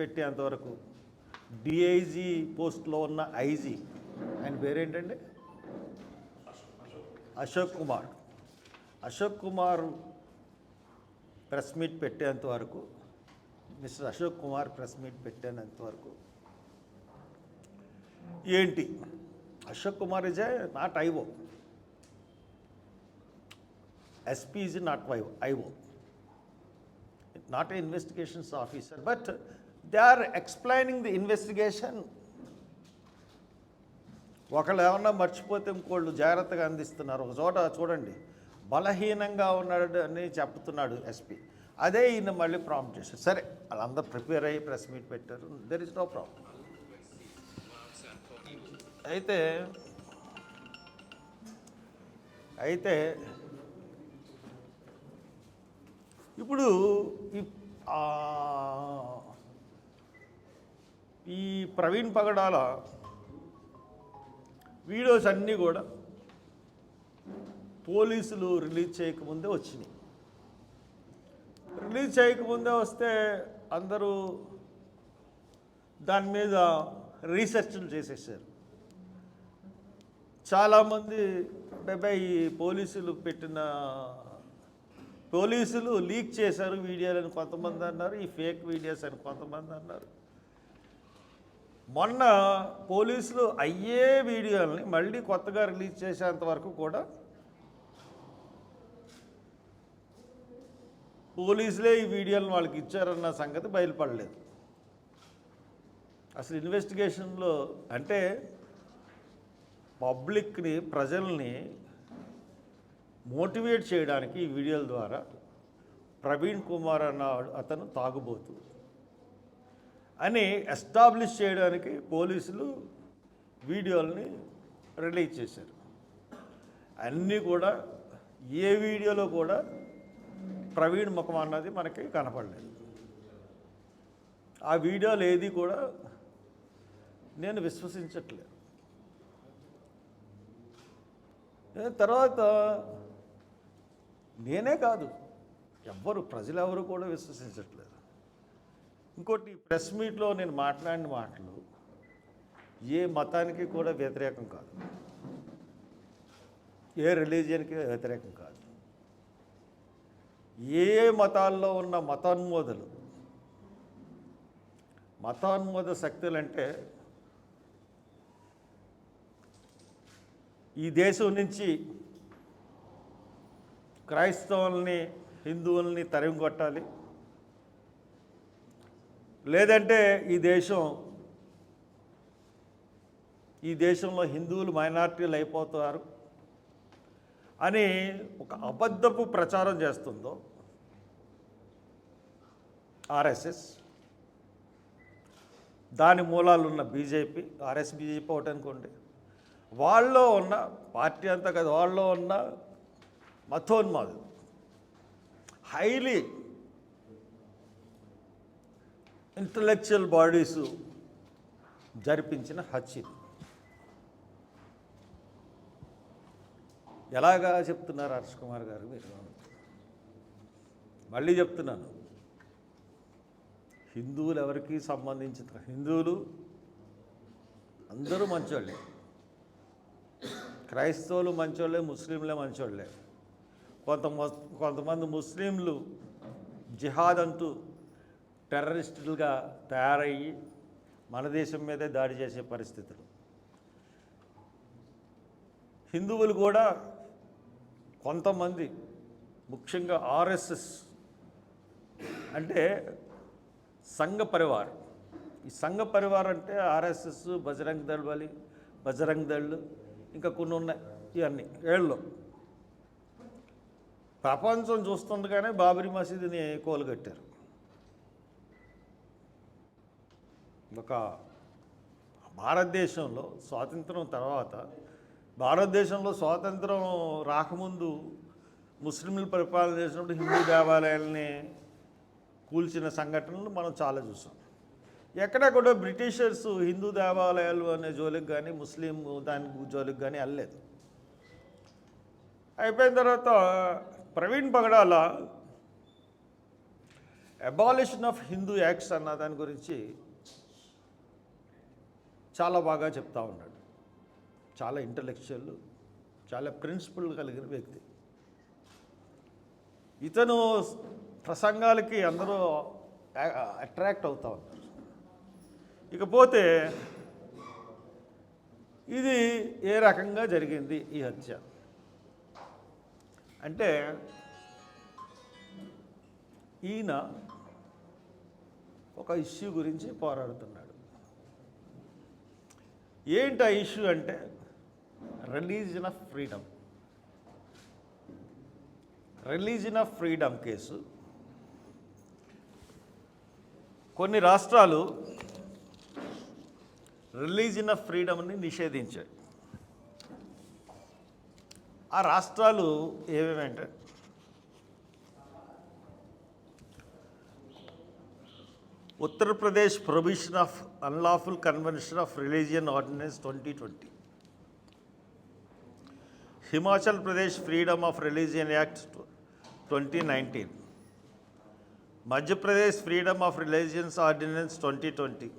పెట్టేంతవరకు DIG పోస్ట్లో ఉన్న IG ఆయన పేరేంటండి అశోక్ కుమార్ అశోక్ కుమార్ ప్రెస్ మీట్ పెట్టేంత వరకు mister Ashok Kumar press meet పెట్టేంత వరకు ఏంటి Ashok Kumar is not IO SP is not IO IO not a investigations officer but they are explaining the investigation ఒకళ్ళు ఏమన్నా మర్చిపోతే ఇంకోళ్ళు జాగ్రత్తగా అందిస్తున్నారు ఒక చోట చూడండి బలహీనంగా ఉన్నాడు అని చెప్తున్నాడు ఎస్పీ అదే ఈయన మళ్ళీ ప్రాంప్ట్ చేశారు సరే వాళ్ళందరూ ప్రిపేర్ అయ్యి ప్రెస్ మీట్ పెట్టారు దెర్ ఇస్ నో ప్రాబ్లం అయితే అయితే ఇప్పుడు ఈ ప్రవీణ్ పగడాల వీడియోస్ అన్నీ కూడా పోలీసులు రిలీజ్ చేయకముందే వచ్చినాయి రిలీజ్ చేయకముందే వస్తే అందరూ దాని మీద రీసెర్చ్లు చేసేసారు చాలామంది బాబా ఈ పోలీసులు పెట్టిన పోలీసులు లీక్ చేశారు వీడియోలు అని కొంతమంది అన్నారు ఈ ఫేక్ వీడియోస్ అని కొంతమంది అన్నారు మొన్న పోలీసులు అయ్యే వీడియోలని మళ్ళీ కొత్తగా రిలీజ్ చేసేంత వరకు కూడా పోలీసులే ఈ వీడియోలను వాళ్ళకి ఇచ్చారన్న సంగతి బయలుపడలేదు అసలు ఇన్వెస్టిగేషన్లో అంటే పబ్లిక్ని ప్రజల్ని మోటివేట్ చేయడానికి ఈ వీడియోల ద్వారా ప్రవీణ్ కుమార్ అన్న అతను తాగుబోతు అని ఎస్టాబ్లిష్ చేయడానికి పోలీసులు వీడియోలని రిలీజ్ చేశారు అన్నీ కూడా ఏ వీడియోలో కూడా ప్రవీణ్ ముఖం అన్నది మనకి కనపడలేదు ఆ వీడియోలు ఏది కూడా నేను విశ్వసించట్లేదు తర్వాత నేనే కాదు ఎవ్వరు ప్రజలెవరు కూడా విశ్వసించట్లేదు ఇంకోటి ప్రెస్ మీట్లో నేను మాట్లాడిన మాటలు ఏ మతానికి కూడా వ్యతిరేకం కాదు ఏ రిలీజియన్కి వ్యతిరేకం కాదు ఏ మతాల్లో ఉన్న మతాన్మోదలు మతాన్మోద శక్తులు అంటే ఈ దేశం నుంచి క్రైస్తవుల్ని హిందువుల్ని తరిమి కొట్టాలి లేదంటే ఈ దేశం ఈ దేశంలో హిందువులు మైనార్టీలు అయిపోతారు అని ఒక అబద్ధపు ప్రచారం చేస్తుందో ఆర్ఎస్ఎస్ దాని మూలాలు ఉన్న బీజేపీ ఆర్ఎస్ బీజేపీ ఒకటి అనుకోండి వాళ్ళలో ఉన్న పార్టీ అంతా కదా వాళ్ళలో ఉన్న మతోన్మాదు హైలీ ఇంటలెక్చువల్ బాడీసు జరిపించిన హత్య ఎలాగా చెప్తున్నారు హర్ష్ కుమార్ గారు మీరు మళ్ళీ చెప్తున్నాను హిందువులు ఎవరికి సంబంధించిన హిందువులు అందరూ మంచోళ్ళే క్రైస్తవులు మంచోళ్ళే ముస్లింలే మంచోళ్ళే కొంత కొంతమంది ముస్లింలు జిహాద్ అంటూ టెర్రరిస్టులుగా తయారయ్యి మన దేశం మీదే దాడి చేసే పరిస్థితులు హిందువులు కూడా కొంతమంది ముఖ్యంగా ఆర్ఎస్ఎస్ అంటే సంఘ పరివార్ ఈ సంఘ పరివార్ అంటే ఆర్ఎస్ఎస్ బజరంగ్ దళ్ బలి బజరంగ్ దళ్ళు ఇంకా కొన్ని ఉన్నాయి ఇవన్నీ ఏళ్ళు ప్రపంచం చూస్తుండగానే బాబరీ మసీదుని కోలుగట్టారు ఒక భారతదేశంలో స్వాతంత్రం తర్వాత భారతదేశంలో స్వాతంత్రం రాకముందు ముస్లింలు పరిపాలన చేసినప్పుడు హిందూ దేవాలయాల్ని కూల్చిన సంఘటనలు మనం చాలా చూసాం ఎక్కడ కూడా బ్రిటిషర్స్ హిందూ దేవాలయాలు అనే జోలికి కానీ ముస్లిం దాని జోలికి కానీ వెళ్ళలేదు అయిపోయిన తర్వాత Praveen Pagadala abolition of Hindu acts అన్న దాని గురించి చాలా బాగా చెప్తా ఉన్నాడు చాలా ఇంటలెక్చువల్ చాలా ప్రిన్సిపల్ కలిగిన వ్యక్తి ఇతను ప్రసంగాలకి అందరూ అట్రాక్ట్ అవుతూ ఉంటారు ఇకపోతే ఇది ఏ రకంగా జరిగింది ఈ హత్య అంటే ఈయన ఒక ఇష్యూ గురించి పోరాడుతున్నాడు ఏంటి ఆ ఇష్యూ అంటే religion of freedom religion of freedom case కొన్ని రాష్ట్రాలు రిలీజన్ ఆఫ్ ఫ్రీడమ్ని నిషేధించాయి ఆ రాష్ట్రాలు ఏమేమంటే Uttar Pradesh Prohibition of Unlawful Convention of Religion Ordinance 2020. Himachal Pradesh Freedom of Religion Act 2019. Madhya Pradesh Freedom of Religions Ordinance 2020.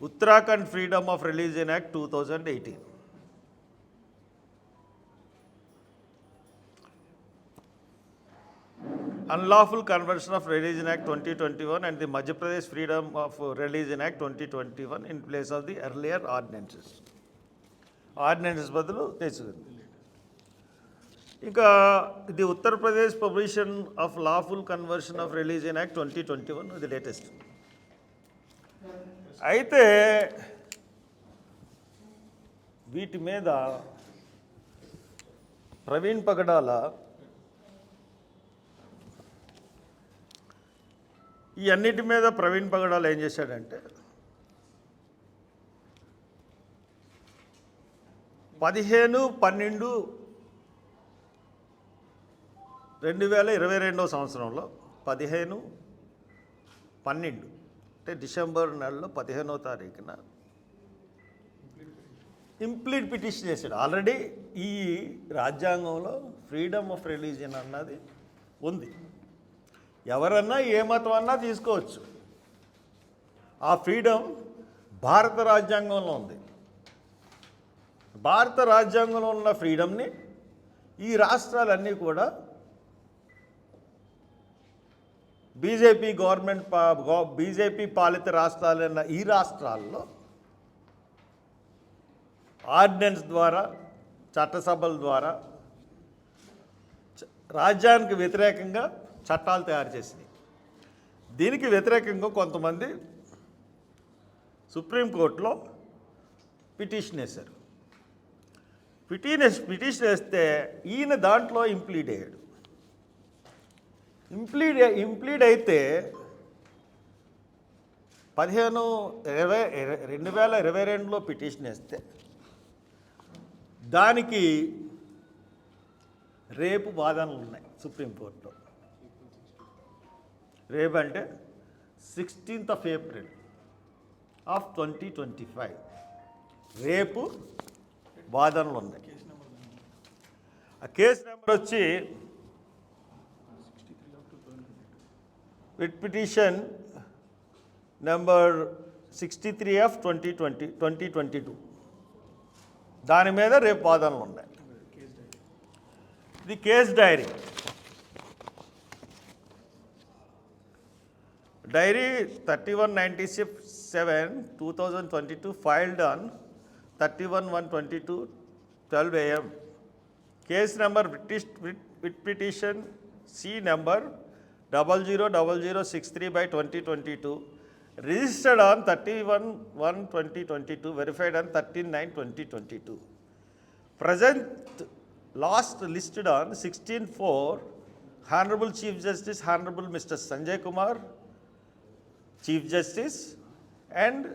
Uttarakhand Freedom of Religion Act 2018. Unlawful conversion of religion act twenty twenty one and the Madhya Pradesh freedom of religion act twenty twenty one in place of the earlier ordinances ordinances బదులు తెచ్చుకుంది ఇంకా the Uttar Pradesh prohibition of lawful conversion of religion act twenty twenty one ఇది latest అయితే వీటి మీద ప్రవీణ్ పగడాల ఈ అన్నిటి మీద ప్రవీణ్ పగడాలు ఏం చేశాడంటే పదిహేను పన్నెండు రెండు వేల ఇరవై రెండవ సంవత్సరంలో పదిహేను పన్నెండు అంటే డిసెంబర్ నెలలో పదిహేనో తారీఖున ఇంప్లీట్ పిటిషన్ చేశాడు ఆల్రెడీ ఈ రాజ్యాంగంలో ఫ్రీడమ్ ఆఫ్ రిలీజియన్ అన్నది ఉంది ఎవరన్నా ఏ మతం అన్నా తీసుకోవచ్చు ఆ ఫ్రీడమ్ భారత రాజ్యాంగంలో ఉంది భారత రాజ్యాంగంలో ఉన్న ఫ్రీడమ్ని ఈ రాష్ట్రాలన్నీ కూడా బీజేపీ గవర్నమెంట్ పా బీజేపీ పాలిత రాష్ట్రాలైన ఈ రాష్ట్రాల్లో ఆర్డినెన్స్ ద్వారా చట్టసభల ద్వారా రాజ్యానికి వ్యతిరేకంగా చట్టాలు తయారు చేసింది దీనికి వ్యతిరేకంగా కొంతమంది సుప్రీంకోర్టులో పిటిషన్ వేశారు పిటిషన్ పిటిషన్ వేస్తే ఈయన దాంట్లో ఇంప్లీడ్ అయ్యాడు ఇంప్లీడ్ ఇంప్లీడ్ అయితే పదిహేను ఇరవై రెండు వేల ఇరవై రెండులో పిటిషన్ వేస్తే దానికి రేపు వాదనలు ఉన్నాయి సుప్రీంకోర్టులో రేపు అంటే sixteenth of April of twenty twenty five రేపు వాదనలు ఉన్నాయి ఆ కేసు నెంబర్ వచ్చి writ petition number sixty three of twenty twenty twenty twenty two దాని మీద రేపు వాదనలు ఉన్నాయి ఇది case diary Diary 3197 2022 filed on thirty one 12 am. Case number British petition C number 000063 by 2022 registered on 31 1 2022 verified on thirty nine twenty twenty two 2022. Present last listed on 16 4 Honorable Chief Justice Honorable Mr. Sanjay Kumar chief justice and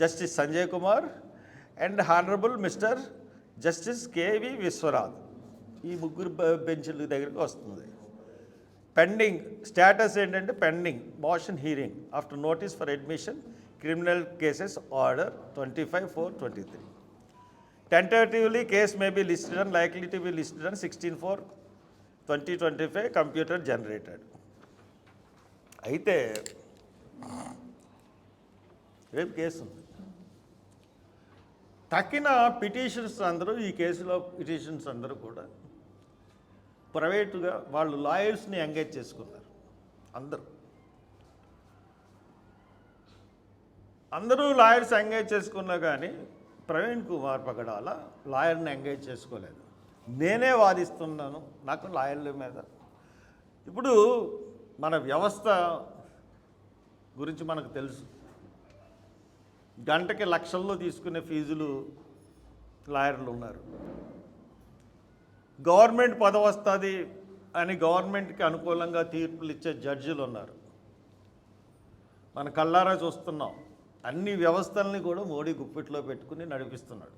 justice Sanjay Kumar and honourable mister justice KV Vishwanath ఈ ముగ్గురు బెంచ్ల దగ్గరికి వస్తుంది pending status ఏంటంటే pending motion hearing after notice for admission criminal cases order twenty five four twenty three tentatively case may be listed and likely to be listed and sixteen four twenty twenty five computer generated అయితే రేపు case ఉంది తక్కిన petitions అందరూ ఈ కేసులో petitions అందరూ కూడా ప్రైవేటుగా వాళ్ళు లాయర్స్ని ఎంగేజ్ చేసుకున్నారు అందరూ అందరూ లాయర్స్ ఎంగేజ్ చేసుకున్నా కానీ ప్రవీణ్ కుమార్ పగడాల లాయర్ని ఎంగేజ్ చేసుకోలేదు నేనే వాదిస్తున్నాను నాకు లాయర్ల మీద ఇప్పుడు మన వ్యవస్థ గురించి మనకు తెలుసు గంటకి లక్షల్లో తీసుకునే ఫీజులు లాయర్లు ఉన్నారు గవర్నమెంట్ పదవి వస్తుంది అని గవర్నమెంట్కి అనుకూలంగా తీర్పులు ఇచ్చే జడ్జిలు ఉన్నారు మన కళ్ళారా చూస్తున్నాం అన్ని వ్యవస్థల్ని కూడా మోడీ గుప్పిట్లో పెట్టుకుని నడిపిస్తున్నాడు